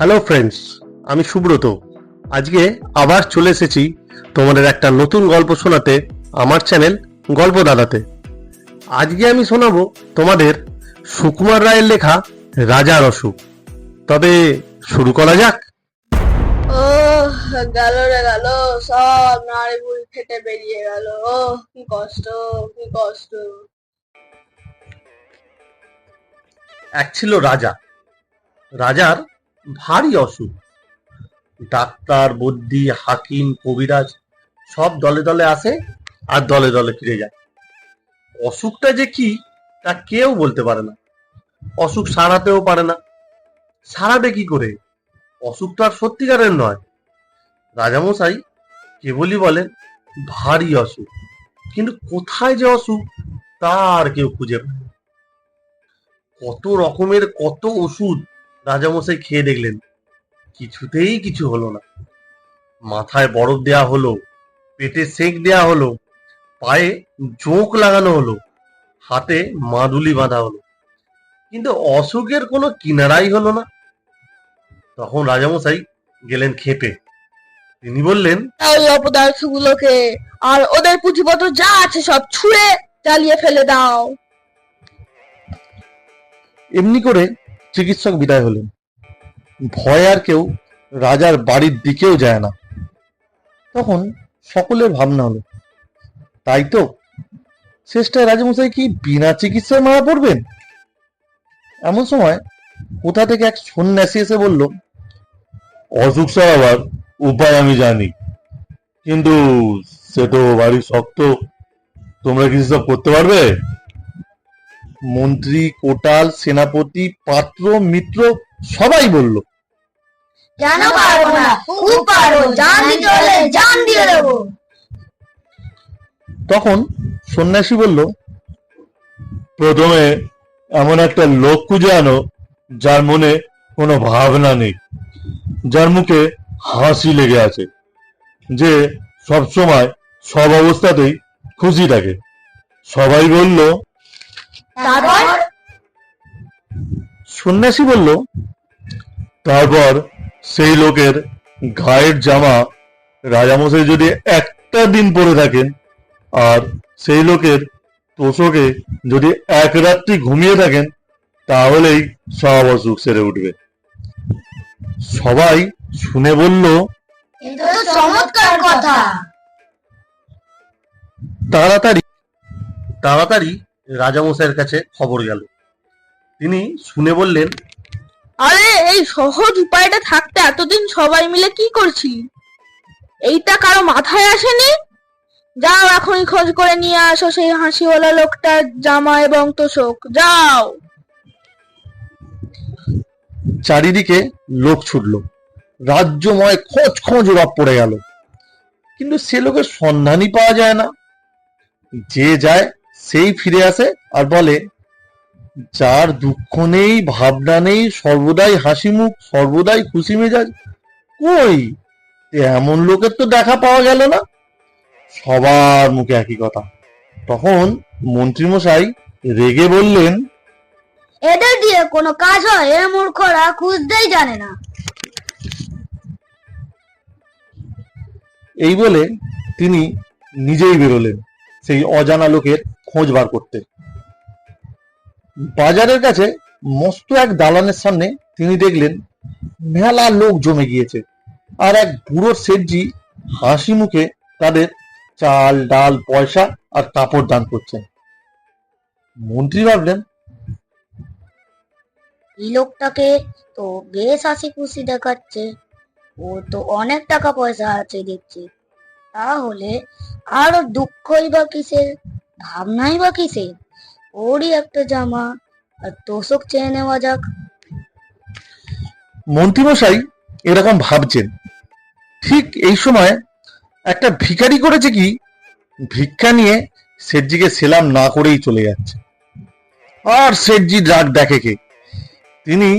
Hello friends আমি সুব্রত। আজকে আবার চলে এসেছি তোমাদের একটা নতুন গল্প শোনাতে আমার চ্যানেল গল্প দাদাতে। আজকে আমি শোনাবো তোমাদের সুকুমার রায়ের লেখা রাজার অসুখ তবে শুরু করা যাক। ও গেল রে গেল। সব নাড়ি ফেটে বেরিয়ে গেল। ও কি কষ্ট কি কষ্ট। এক ছিল রাজা। রাজার ভারী অসুখ। ডাক্তার বদ্যি হাকিম, কবিরাজ সব দলে দলে আসে আর দলে দলে ফিরে যায়। অসুখটা যে কি, তা কেউ বলতে পারে না। অসুখ সারাতেও পারে না। সারাবে কি করে? অসুখটা আর সত্যিকারের নয়। রাজামশাই কেবলই বলেন, ভারী অসুখ। কিন্তু কোথায় যে অসুখ, তা আর কেউ খুঁজে পায়। কত রকমের কত ওষুধ রাজামশাই খেয়ে দেখলেন কিছুতেই কিছু হলো না। মাথায় বরফ দেয়া হলো পেটে সেঁক দেয়া হলো পায়ে জোঁক লাগানো হলো হাতে মাদুলি বাঁধা হলো। কিন্তু অসুখের কোনো কিনারাই হলো না। তখন রাজামশাই গেলেন খেপে তিনি বললেন ওই অপদার্থ গুলোকে আর ওদের পুঁথিপত্র যা আছে সব ছুঁড়ে জ্বালিয়ে ফেলে দাও। এমনি করে চিকিৎসক বিদায় হলেন। ভয় আর কেউ রাজার বাড়ির দিকেও যায় না। তখন সকলের ভাবনা হলো, তাই তো? শেষটায় রাজামশাই কি বিনা চিকিৎসায় মারা পড়বেন? এমন সময় কোথা থেকে এক সন্ন্যাসী এসে বলল, অসুখ সারাবার উপায় আমি জানি। কিন্তু সে তো বাড়ি শক্ত। তোমরা কিছু সব করতে পারবে? মন্ত্রী কোটাল সেনাপতি পাত্র মিত্র সবাই বলল। কেন পারব না? খুব পারব। জান দিতে হলে জান দিয়ে দেবো। তখন সন্ন্যাসী বলল প্রথমে এমন একটা লোক খুঁজে আনো যার মনে কোনো ভাবনা নেই যার মুখে হাসি লেগে আছে যে সব সময় সব অবস্থাতেই খুশি থাকে। সবাই বলল তারপর? সন্ন্যাসী বলল তারপর সেই লোকের গায়ের জামা রাজামশাই যদি একটা দিন পরে থাকেন আর সেই লোকের তোষকে যদি এক রাত্রি ঘুমিয়ে থাকেন তাহলেই সব অসুখ সেরে উঠবে। সবাই শুনে বলল চমৎকার কথা। তাড়াতাড়ি তাড়াতাড়ি রাজামশাইয়ের কাছে খবর গেল। তিনি শুনে বললেন আরে এই সহজ উপায়টা থাকতে এতদিন সবাই মিলে কি করছিলি এইটা কারও মাথায় আসেনি? যাও এখনই খোঁজ করে নিয়ে আসো সেই হাসিওয়ালা লোকটার জামা এবং তোষক। যাও। চারিদিকে লোক ছুটল। রাজ্যময় খোঁজ খোঁজ রব পড়ে গেল। কিন্তু সে লোকের সন্ধানই পাওয়া যায় না। যে যায় সেই ফিরে আসে আর বলে যার দুঃখ নেই ভাবনা নেই সর্বদাই হাসি মুখ সর্বদাই খুশি মেজাজ কই? এমন লোকের তো দেখা পাওয়া গেল না। সবার মুখে একই কথা। তখন মন্ত্রীমশাই রেগে বললেন এদের দিয়ে কোনো কাজ হয় এ মূর্খরা খুঁজতেই জানে না। এই বলে তিনি নিজেই বেরোলেন। সেই অজানা লোকের খোঁজ বার করতে। বাজারের কাছে মস্ত এক দালানের সামনে তিনি দেখলেন, মেলা লোক জমে গিয়েছে আর এক বুড়ো শেঠজি হাসি মুখে তাদের চাল, ডাল, পয়সা আর কাপড় দান করছেন। মন্ত্রী ভাবলেন, এই লোকটাকে তো বেশ হাসি খুশি দেখাচ্ছে। ও তো অনেক টাকা পয়সা আছে দেখছি। তাহলে আরও দুঃখই বা কিসের? ভাবনাই বা কিসের ওরই একটা জামা আর তোষক চেয়ে নেওয়া যাক মন্ত্রীমশাই, এরকম ভাবছেন। ঠিক এই সময় একটা ভিখারি করেছে কি? ভিক্ষা নিয়ে শেঠজিকে সেলাম না করেই চলে যাচ্ছে। আর শেঠজি রাগ দেখে কে? তিনি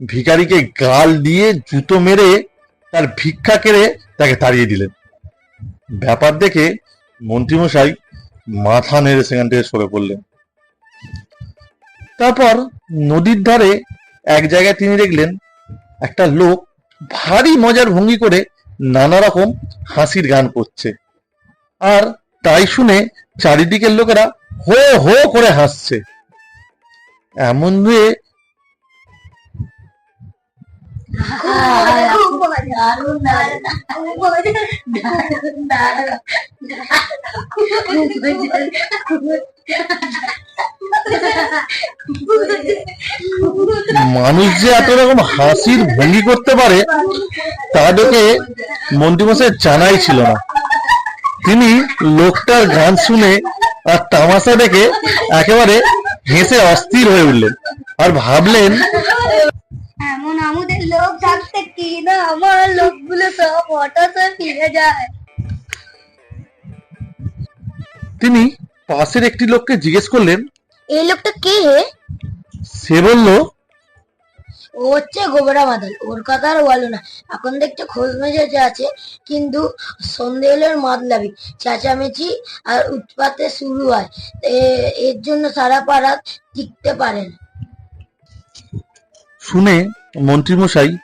ভিখারিকে গাল দিয়ে জুতো মেরে তার ভিক্ষা কেড়ে তাকে তাড়িয়ে দিলেন। ব্যাপার দেখে মন্ত্রীমশাই মাথা নেড়ে সেখান থেকে সরে পড়লেন। তারপর নদীর ধারে এক জায়গায় তিনি দেখলেন, একটা লোক ভারী মজার ভঙ্গি করে নানা রকম হাসির গান করছে। আর তাই শুনে চারিদিকের লোকেরা হো হো করে হাসছে। এমন হয়ে মানুষ যে এত রকম হাসির ভঙ্গি করতে পারে, তা মন্ত্রীমশাই জানাই ছিল না। তিনি লোকটার গান শুনে আর তামাশা দেখে একেবারে হেসে অস্থির হয়ে উঠলেন। আর ভাবলেন এমন আমাদের লোক থাকতে কি না? আমার লোকগুলো সব হঠাৎ ফিরে যায়। তিনি পাশের একটি লোককে জিজ্ঞেস করলেন এই লোকটা কে হে? সে বলল ও হচ্ছে গোবরা মাদল। ওর কথা আর বলো না। এখন দেখতে খোঁজ মেজাজে আছে কিন্তু সন্ধে হলে মাদলাবি চেঁচামেচি আর উৎপাতে শুরু হয়। এ- এর জন্য সারা পাড়া টিকতে পারে না। শুনে মন্ত্রীমশাই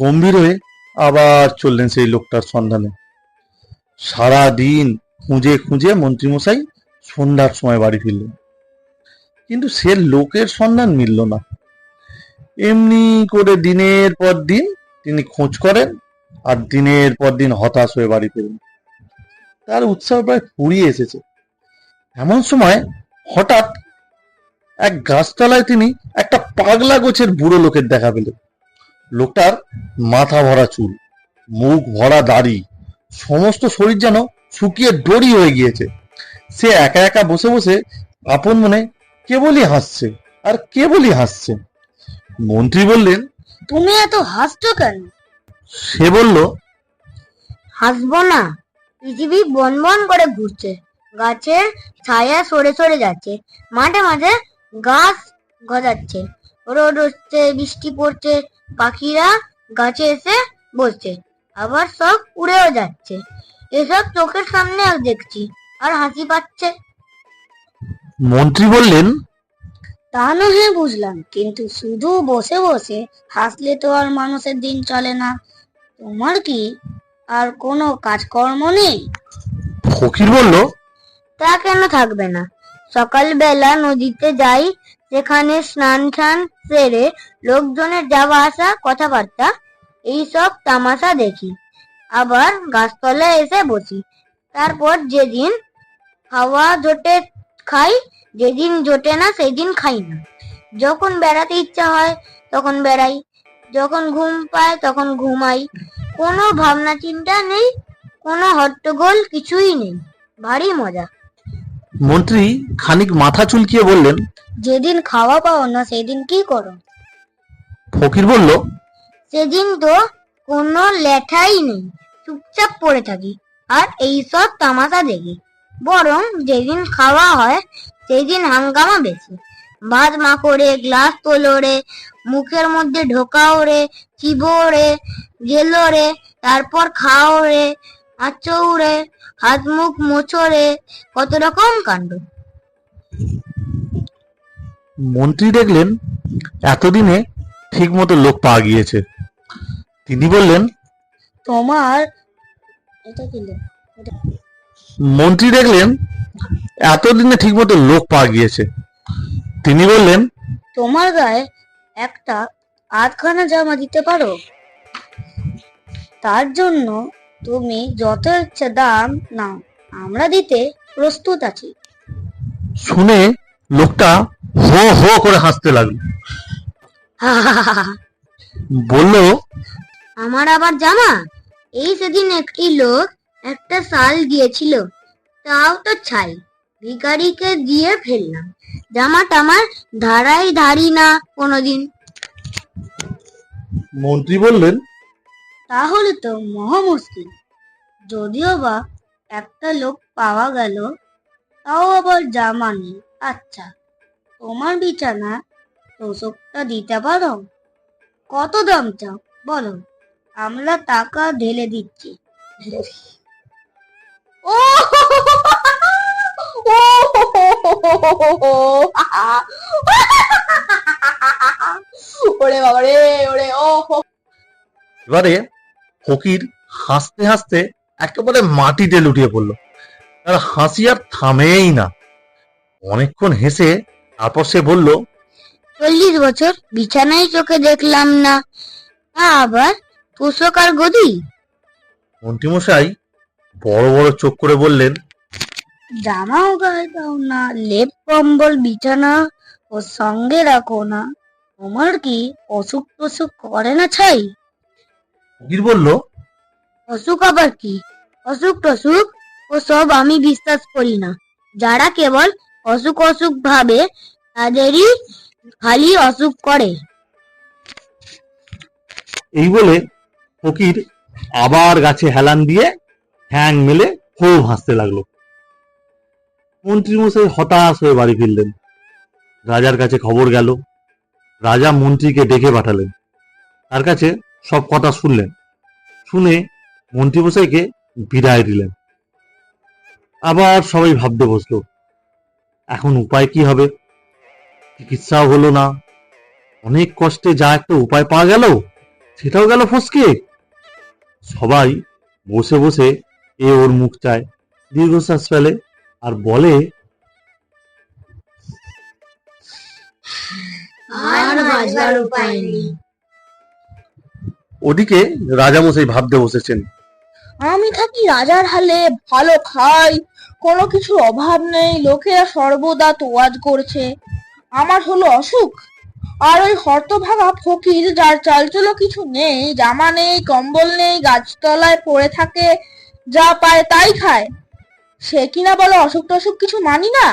গম্ভীর হয়ে আবার চললেন সেই লোকটার সন্ধানে। সারা দিন খুঁজে খুঁজে মন্ত্রীমশাই সন্ধ্যার সময় বাড়ি ফিরলেন। কিন্তু সে লোকের সন্ধান মিলল না। এমনি করে দিনের পর দিন তিনি খোঁজ করেন আর দিনের পর দিন হতাশ হয়ে বাড়ি ফেরেন তার উৎসাহ প্রায় ফুরিয়ে এসেছে। এমন সময় হঠাৎ এক গাছতলায় তিনি একটা পাগলা গোছের বুড়ো লোকের দেখা পেলেন লোকটার মাথা ভরা চুল মুখ ভরা দাড়ি সমস্ত শরীর যেন শুকিয়ে দড়ি হয়ে গিয়েছে। সে একা একা বসে বসে আপন মনে কেবলই হাসছে আর কেবলই হাসছে। মন্ত্রী বললেন তুমি এত হাসছো কেন? সে বলল হাসবো না পৃথিবী বন বন করে ঘুরছে গাছের ছায়া সরে সরে যাচ্ছে মাঠে মাঝে গাছ গজাচ্ছে রোদ হচ্ছে বৃষ্টি পড়ছে পাখিরা গাছে এসে বসছে আবার সব উড়েও যাচ্ছে। এসব চোখের সামনে আর দেখছি আর হাসি পাচ্ছে। মন্ত্রী বললেন তা নয় বুঝলাম কিন্তু শুধু বসে বসে হাসলে তো আর মানুষের দিন চলে না। তোমার কি আর কোনো কাজকর্ম নেই? ফকির বলল তা কেন থাকবে না? সকালবেলা নদীতে যাই সেখানে স্নান টান সেরে লোকজনের যাওয়া আসা কথাবার্তা, এইসব তামাশা দেখি। আবার গাছতলায় এসে বসি। তারপর যেদিন খাওয়া জোটে খাই, যেদিন জোটে না সেদিন খাই না। যখন বেড়াতে ইচ্ছা হয় তখন বেড়াই, যখন ঘুম পায় তখন ঘুমাই। কোনো ভাবনা চিন্তা নেই, কোনো হট্টগোল কিছুই নেই। ভারী মজা। মন্ত্রী খানিক মাথা চুলকিয়ে বললেন যেদিন খাওয়া পাও না সেদিন কি করো? ফকির বলল সেদিন তো কোনো লেঠাই নেই চুপচাপ পড়ে থাকি আর এইসব তামাশা দেখি। বরং যেদিন খাওয়া হয় সেদিন হাঙ্গামা বেশি। ভাত মাকড়ে গ্লাস তোলো রে মুখের মধ্যে ঢোকাও রে চিবো রে গেলো রে তারপর খাও রে আচৌ রে হাত মুখ রে কত রকম কাণ্ড। মন্ত্রী দেখলেন এতদিনে ঠিক মতো লোক পাওয়া গিয়েছে। তিনি বললেন তোমার এটা কি মন্ত্রী দেখলেন এতদিনে ঠিক মতো লোক পাওয়া গিয়েছে। তিনি বললেন তোমার গায়ে একটা আধখানা জামা দিতে পারো? তার জন্য তুমি যত ইচ্ছে দাম নাও। আমরা দিতে প্রস্তুত আছি। শুনে লোকটা হো হো করে হাসতে লাগল। বলল আমার আবার জামা? এই সেদিন একটি লোক একটা শাল দিয়েছিল তাও তো ছাই। ভিখারিকে দিয়ে ফেললাম। জামাটা আমার ধারাই ধারি না কোনোদিন। মন্ত্রী বললেন তাহলে তো মহা মুশকিল। যদিও বা একটা লোক পাওয়া গেল, তাও আবার জামা নেই আচ্ছা তোমার বিছানা তোষকটা দিতে পারো? কত দাম চাও? বলো। আমরা টাকা ঢেলে দিচ্ছি। ও! ওরে বাবা রে ওরে, ও। এবারে ফকির হাসতে হাসতে একেবারে মাটিতে লুটিয়ে পড়ল। তার হাসি আর থামেই না। অনেকক্ষণ হেসে তারপর সে বলল চল্লিশ বছর বিছানায় চোখে দেখলাম না আবার তোষক আর গদি? মন্ত্রীমশাই বড় বড় চোখ করে বললেন জামাও গায়ে দাও না লেপ কম্বল বিছানা ও সঙ্গে রাখো না। তোমার কি অসুখ টসুখ করে না ছাই? ফকির বলল অসুখ আবার কি? অসুখ টসুখ ও সব আমি বিশ্বাস করি না। যারা কেবল অসুখ অসুখ ভাবে তাদেরই খালি অসুখ করে। এই বলে ফকির আবার গাছে হেলান দিয়ে হ্যাং মেলে খুব হাসতে লাগল। মন্ত্রীমশাই হতাশ হয়ে বাড়ি ফিরলেন। রাজার কাছে খবর গেল। রাজা মন্ত্রীকে ডেকে পাঠালেন। তার কাছে সব কথা শুনলেন। শুনে মন্ত্রীমশাইকে বিদায় দিলেন। আবার সবাই ভাবতে বসল, এখন উপায় কি হবে? চিকিৎসাও হলো না। অনেক কষ্টে যা একটা উপায় পাওয়া গেল, সেটাও গেল ফসকে। সবাই বসে বসে এ ওর মুখ চায়, দীর্ঘশ্বাস ফেলে আর বলে, আর বাঁচবার উপায় নেই। ওদিকে রাজামশাই ভাবতে বসেছেন। আমি থাকি রাজার হালে, ভালো খাই, কোনো কিছুর অভাব নেই, লোকেরা সর্বদা তোয়াজ করছে। আমার হলো অসুখ, আর ওই হর্তভাগা ফকির যার চালচলো কিছু নেই, জামা নেই, কম্বল নেই, গাছতলায় পড়ে থাকে, যা পায় তাই খায়। সে কিনা বলে অসুখ টসুখ কিছু মানি না?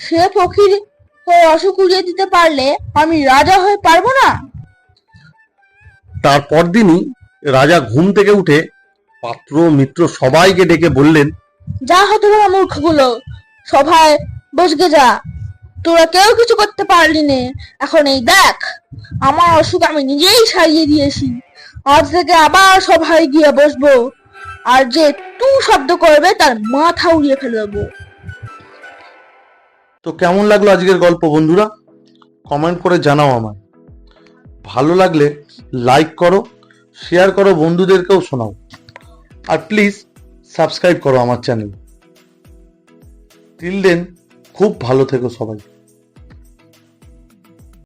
সে ফকির হয়ে অসুখ উড়িয়ে দিতে পারলে আমি রাজা হয়ে পারব না? তারপর দিনই রাজা ঘুম থেকে উঠে পাত্র মিত্র সবাইকে ডেকে বললেন যা হতে মূর্খগুলো সভায় বসগে যা। তোরা কেউ কিছু করতে পারলি নে। এখন এই দেখ আমার অসুখ আমি নিজেই সারিয়ে দিয়েছি। আজ থেকে আবার সভায় গিয়ে বসবো। আর যে তু শব্দ করবে তার মাথা উড়িয়ে ফেলে দেবো তো কেমন লাগল আজকের গল্প বন্ধুরা? কমেন্ট করে জানাও আমায়। ভালো লাগলে লাইক করো শেয়ার করো, বন্ধুদেরকেও শোনাও। আর প্লিজ সাবস্ক্রাইব করো আমার চ্যানেল টিল দেন খুব ভালো থেকো সবাই।